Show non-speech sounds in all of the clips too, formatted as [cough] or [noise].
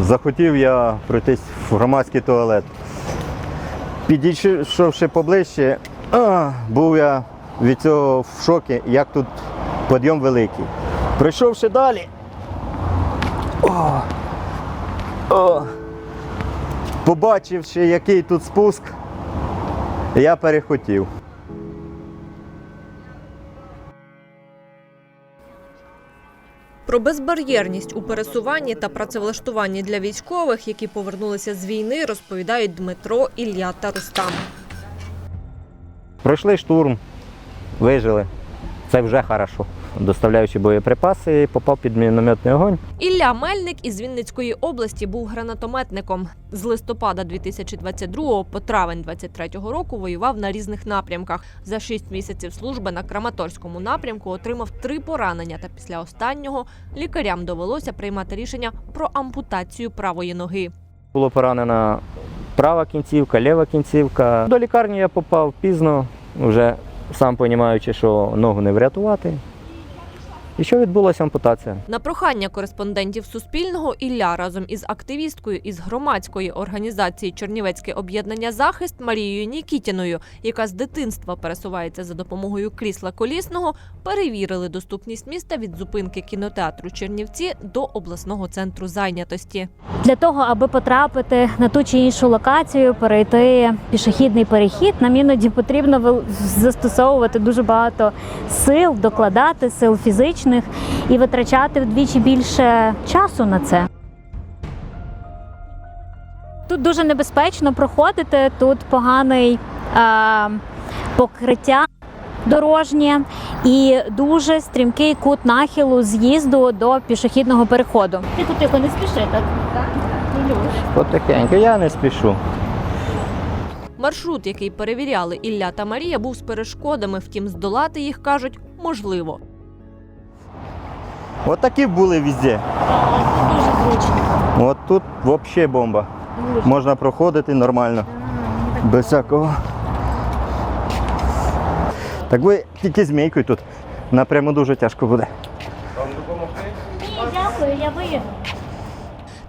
захотів я пройтись в громадський туалет. Підійшовши поближче, був я від цього в шокі, як тут підйом великий. Прийшовши далі. О, о, побачивши, який тут спуск, я перехотів. Про безбар'єрність у пересуванні та працевлаштуванні для військових, які повернулися з війни, розповідають Дмитро, Ілля та Рустам. Пройшли штурм, вижили. Це вже хорошо. Доставляючи боєприпаси, попав під мінометний огонь. Ілля Мельник із Вінницької області був гранатометником. З листопада 2022 по травень 2023 року воював на різних напрямках. За шість місяців служби на Краматорському напрямку отримав три поранення. Та після останнього лікарям довелося приймати рішення про ампутацію правої ноги. Було поранена права кінцівка, ліва кінцівка. До лікарні я попав пізно, вже сам розуміючи, що ногу не врятувати. І що відбулася ампутація? На прохання кореспондентів Суспільного Ілля разом із активісткою із громадської організації Чернівецьке об'єднання захист Марією Нікітіною, яка з дитинства пересувається за допомогою крісла колісного, перевірили доступність міста від зупинки кінотеатру Чернівці до обласного центру зайнятості. Для того, аби потрапити на ту чи іншу локацію, перейти пішохідний перехід, нам іноді потрібно застосовувати дуже багато сил, докладати сил фізичних і витрачати вдвічі більше часу на це. Тут дуже небезпечно проходити, тут поганий е, покриття дорожнє і дуже стрімкий кут нахилу з'їзду до пішохідного переходу. Тихо, тихо, не спіши так. Потихеньку, я не спішу. Маршрут, який перевіряли Ілля та Марія, був з перешкодами, втім, здолати їх кажуть можливо. От такі були везде. Дуже зручно. От тут взагалі бомба. Дуже. Можна проходити нормально. Без всякого. Так ви тільки змійкою тут. Напряму дуже тяжко буде. Ні, дякую, я виїду.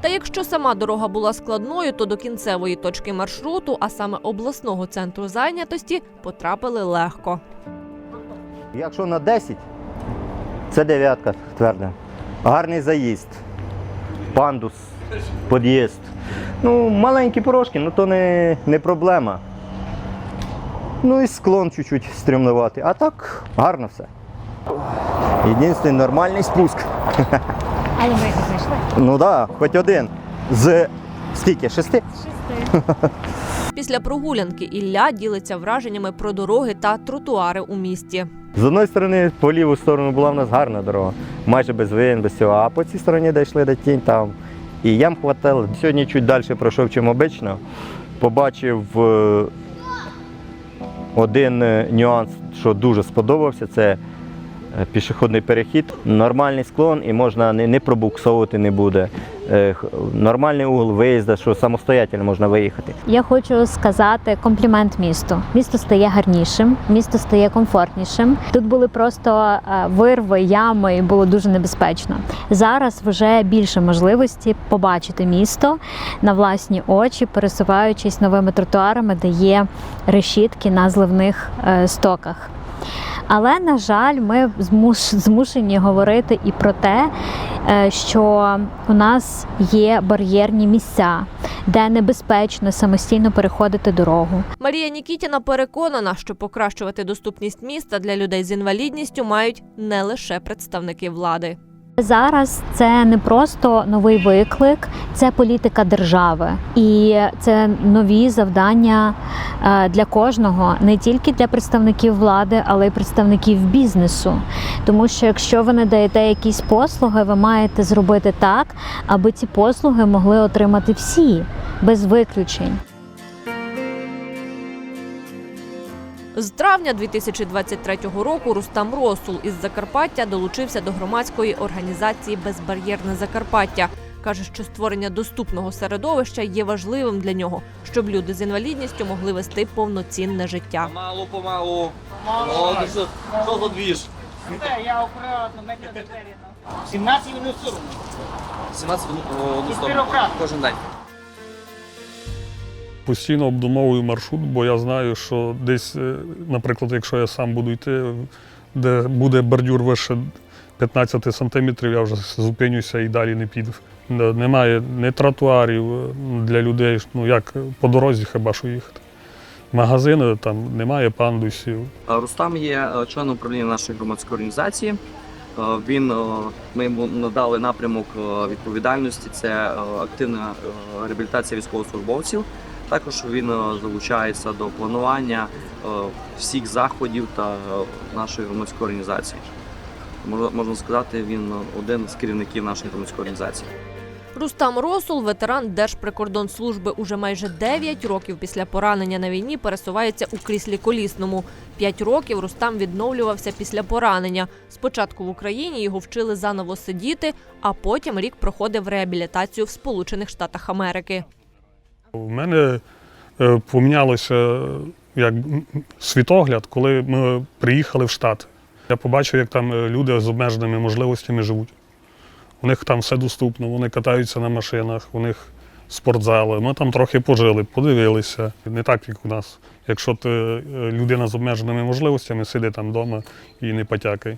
Та якщо сама дорога була складною, то до кінцевої точки маршруту, а саме обласного центру зайнятості, потрапили легко. Якщо на 10, це дев'ятка тверда. Гарний заїзд, пандус, під'їзд. Ну, маленькі порожки, ну то не, не проблема. Ну і склон чуть-чуть стрімнувати. А так гарно все. Єдиний нормальний спуск. Але ми його знайшли. Ну так, да, хоч один. З скільки? Шести? Шести. Після прогулянки Ілля ділиться враженнями про дороги та тротуари у місті. З одної сторони, по ліву сторону була в нас гарна дорога, майже без вин, без цього. А по цій стороні, де йшли до тінь, там і ям хватало. Сьогодні чуть далі пройшов, чим обично. Побачив е, один нюанс, що дуже сподобався, це пішохідний перехід. Нормальний склон і можна не, пробуксовувати не буде. Е, Нормальний угол виїзду, що самостоятельно можна виїхати. Я хочу сказати комплімент місту. Місто стає гарнішим, місто стає комфортнішим. Тут були просто е, вирви, ями, і було дуже небезпечно. Зараз вже більше можливості побачити місто на власні очі, пересуваючись новими тротуарами, де є решітки на зливних е, стоках. Але на жаль, ми змуш- змушені говорити і про те, е, що у нас є бар'єрні місця, де небезпечно самостійно переходити дорогу. Марія Нікітіна переконана, що покращувати доступність міста для людей з інвалідністю мають не лише представники влади. Зараз це не просто новий виклик, це політика держави, і це нові завдання е, для кожного, не тільки для представників влади, але й представників бізнесу. Тому що якщо ви не даєте якісь послуги, ви маєте зробити так, аби ці послуги могли отримати всі без виключень. З травня 2023 року Рустам Росул із Закарпаття долучився до громадської організації Безбар'єрне Закарпаття. Каже, що створення доступного середовища є важливим для нього, щоб люди з інвалідністю могли вести повноцінне життя. Помалу, помалу. О, ти що, що за двіж? Я акуратно, метр до двері. 17 минут 40. 17 минут кожен день. Постійно обдумовую маршрут, бо я знаю, що десь, е, наприклад, якщо я сам буду йти, де буде бордюр вище 15 сантиметрів, я вже зупинюся і далі не піду. Немає ні тротуарів е, для людей, ну як по дорозі хіба що їхати. Магазини там немає пандусів. Е, Рустам є членом управління нашої громадської організації. Він ми йому надали напрямок відповідальності. Це активна реабілітація військовослужбовців. Також він е, залучається до планування е, всіх заходів та е, нашої громадської організації. Можна сказати, він один з керівників нашої громадської організації. Рустам Росул, ветеран Держприкордонслужби, уже майже 9 років після поранення на війні пересувається у кріслі колісному. П'ять років Рустам відновлювався після поранення. Спочатку в Україні його вчили заново сидіти, а потім рік проходив реабілітацію в Сполучених Штатах Америки. У мене е, помінялося як світогляд, коли ми приїхали в Штати. Я побачив, як там е, люди з обмеженими можливостями живуть. У них там все доступно, вони катаються на машинах, у них спортзали. Ми там трохи пожили, подивилися. Не так, як у нас. Якщо ти е, людина з обмеженими можливостями, сиди там вдома і не потякай.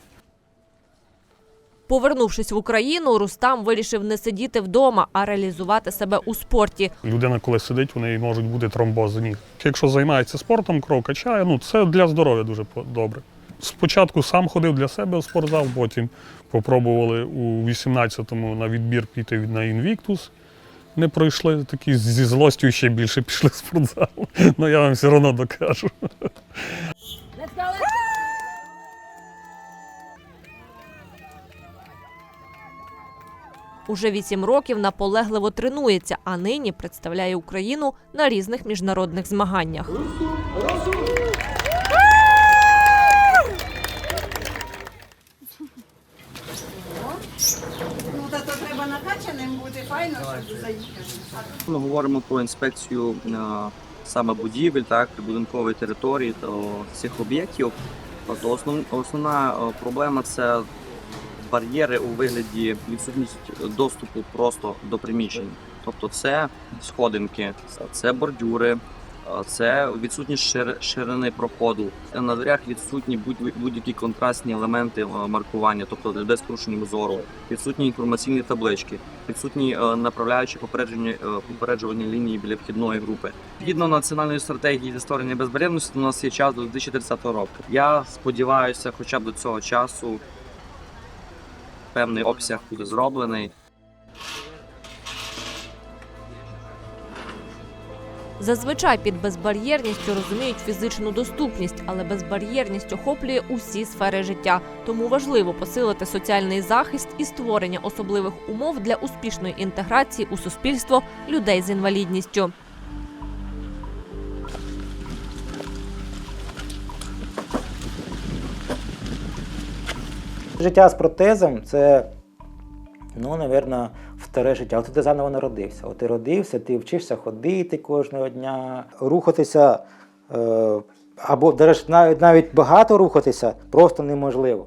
Повернувшись в Україну, Рустам вирішив не сидіти вдома, а реалізувати себе у спорті. Людина, коли сидить, у неї можуть бути тромбози ніг. Якщо займається спортом, кров качає, ну це для здоров'я дуже добре. Спочатку сам ходив для себе в спортзал, потім попробували у 18-му на відбір піти на інвіктус. Не пройшли такі зі злостю ще більше пішли в спортзал. [laughs] Ну я вам все одно докажу. Уже вісім років наполегливо тренується, а нині представляє Україну на різних міжнародних змаганнях. Ну, та то треба накачаним бути, файно, щоб заїхати. Ми говоримо про інспекцію е, саме будівель, так, прибудинкової території та цих об'єктів. Тобто основ, основна е, проблема це бар'єри у вигляді відсутність доступу просто до приміщень. Тобто це сходинки, це бордюри, це відсутність шир- ширини проходу. На дверях відсутні будь- будь-які контрастні елементи е, маркування, тобто для людей порушенням зору, відсутні інформаційні таблички, відсутні е, направляючі попередження е, попереджувальні лінії біля вхідної групи. Згідно національної стратегії зі створення безбар'єрності, у нас є час до 2030 року. Я сподіваюся, хоча б до цього часу певний обсяг буде зроблений. Зазвичай під безбар'єрністю розуміють фізичну доступність, але безбар'єрність охоплює усі сфери життя. Тому важливо посилити соціальний захист і створення особливих умов для успішної інтеграції у суспільство людей з інвалідністю. Життя з протезом це, ну, напевно, вторе життя. От ти заново народився. От ти родився, ти вчишся ходити кожного дня, рухатися, е, або навіть, навіть багато рухатися просто неможливо.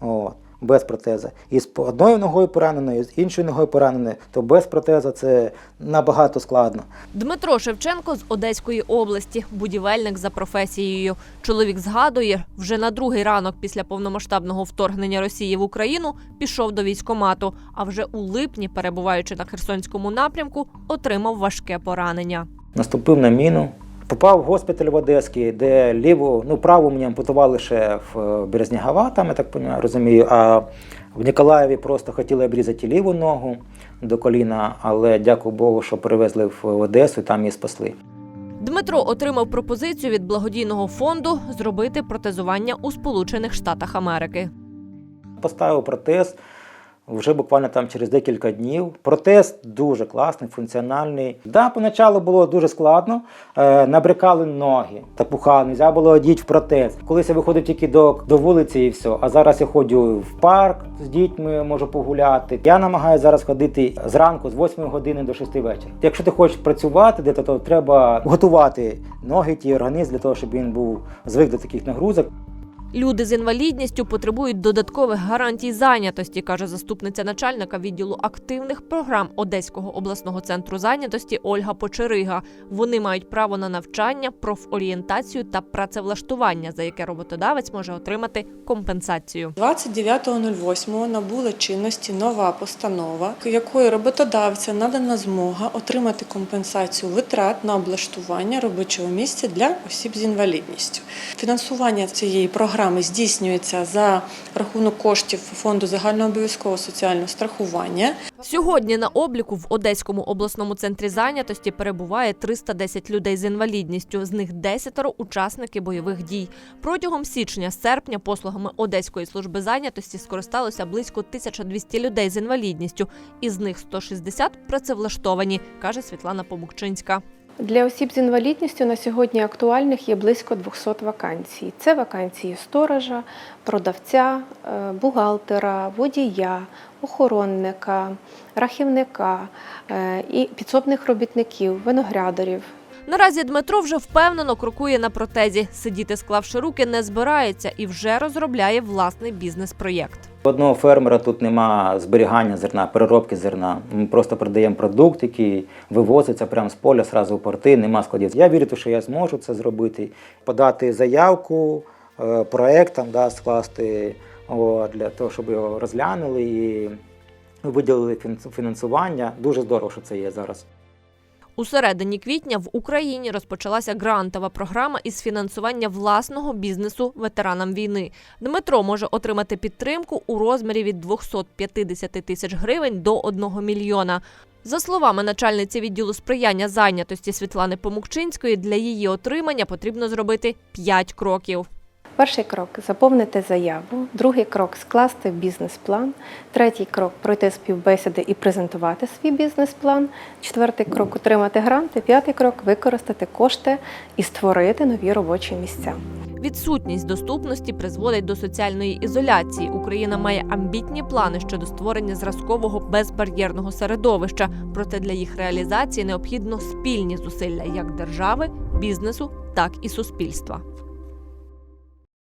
От, без протеза. І з одною ногою пораненою, і з іншою ногою пораненою, то без протеза це набагато складно. Дмитро Шевченко з Одеської області, будівельник за професією. Чоловік згадує, вже на другий ранок після повномасштабного вторгнення Росії в Україну пішов до військомату. А вже у липні, перебуваючи на Херсонському напрямку, отримав важке поранення. Наступив на міну. Попав в госпіталь в Одеський, де ліву, ну праву мені ампутували ще в е, Березнягова, там я так розумію. А в Ніколаєві просто хотіли обрізати ліву ногу до коліна, але дякую Богу, що перевезли в Одесу і там її спасли. Дмитро отримав пропозицію від благодійного фонду зробити протезування у Сполучених Штатах Америки. Поставив протез вже буквально там через декілька днів. Протез дуже класний, функціональний. Да, поначалу було дуже складно. Е, набрикали ноги та пухали, не можна було одіти в протез. Колись я виходив тільки до, до вулиці і все. А зараз я ходжу в парк з дітьми, можу погуляти. Я намагаюся зараз ходити зранку з 8 години до 6 вечора. Якщо ти хочеш працювати, де то треба готувати ноги, ті організм для того, щоб він був звик до таких нагрузок. Люди з інвалідністю потребують додаткових гарантій зайнятості, каже заступниця начальника відділу активних програм Одеського обласного центру зайнятості Ольга Почерига. Вони мають право на навчання, профорієнтацію та працевлаштування, за яке роботодавець може отримати компенсацію. 29.08 набула чинності нова постанова, якою роботодавця надана змога отримати компенсацію витрат на облаштування робочого місця для осіб з інвалідністю. Фінансування цієї програми здійснюється за рахунок коштів фонду загальнообов'язкового соціального страхування. Сьогодні на обліку в Одеському обласному центрі зайнятості перебуває 310 людей з інвалідністю. З них 10 – учасники бойових дій. Протягом січня-серпня послугами Одеської служби зайнятості скористалося близько 1200 людей з інвалідністю. Із них 160 працевлаштовані, каже Світлана Помукчинська. Для осіб з інвалідністю на сьогодні актуальних є близько 200 вакансій. Це вакансії сторожа, продавця, е, бухгалтера, водія, охоронника, рахівника е, і підсобних робітників, виноградарів. Наразі Дмитро вже впевнено крокує на протезі. Сидіти, склавши руки, не збирається і вже розробляє власний бізнес-проєкт. Одного фермера тут нема зберігання зерна, переробки зерна. Ми просто продаємо продукт, який вивозиться прямо з поля, зразу в порти, нема складів. Я вірю, що я зможу це зробити, подати заявку, е, проект там, да, скласти о, для того, щоб його розглянули і виділили фінансування. Дуже здорово, що це є зараз. У середині квітня в Україні розпочалася грантова програма із фінансування власного бізнесу ветеранам війни. Дмитро може отримати підтримку у розмірі від 250 тисяч гривень до 1 мільйона. За словами начальниці відділу сприяння зайнятості Світлани Помукчинської, для її отримання потрібно зробити 5 кроків. Перший крок заповнити заяву, другий крок скласти бізнес-план, третій крок пройти співбесіди і презентувати свій бізнес-план, четвертий крок отримати гранти, п'ятий крок використати кошти і створити нові робочі місця. Відсутність доступності призводить до соціальної ізоляції. Україна має амбітні плани щодо створення зразкового безбар'єрного середовища. Проте для їх реалізації необхідно спільні зусилля як держави, бізнесу, так і суспільства.